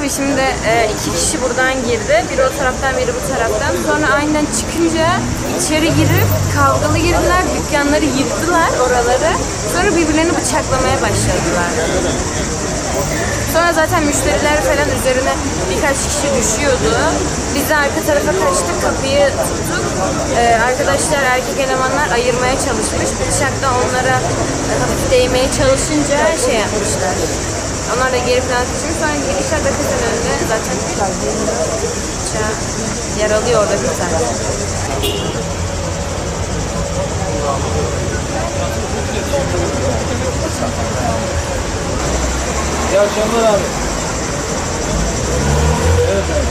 Şimdi e, iki kişi buradan girdi. Biri o taraftan, biri bu taraftan. Sonra aynen çıkınca içeri girip kavgalı girdiler. Dükkanları yıktılar oraları. Sonra birbirlerini bıçaklamaya başladılar. Sonra zaten müşteriler falan üzerine birkaç kişi düşüyordu. Biz de arka tarafa kaçtık, kapıyı tuttuk. Ee, arkadaşlar, erkek elemanlar ayırmaya çalışmış. Bıçak da onlara hafif değmeye çalışınca şey yapmışlar. Onlar da geri plan kaçmış. Sonra girişler de kızın önünde zaten bıçağı yaralıyor orada tane. İyi akşamlar abi. Evet abi.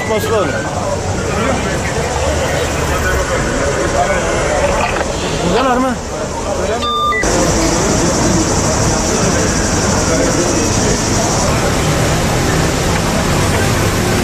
Tutması.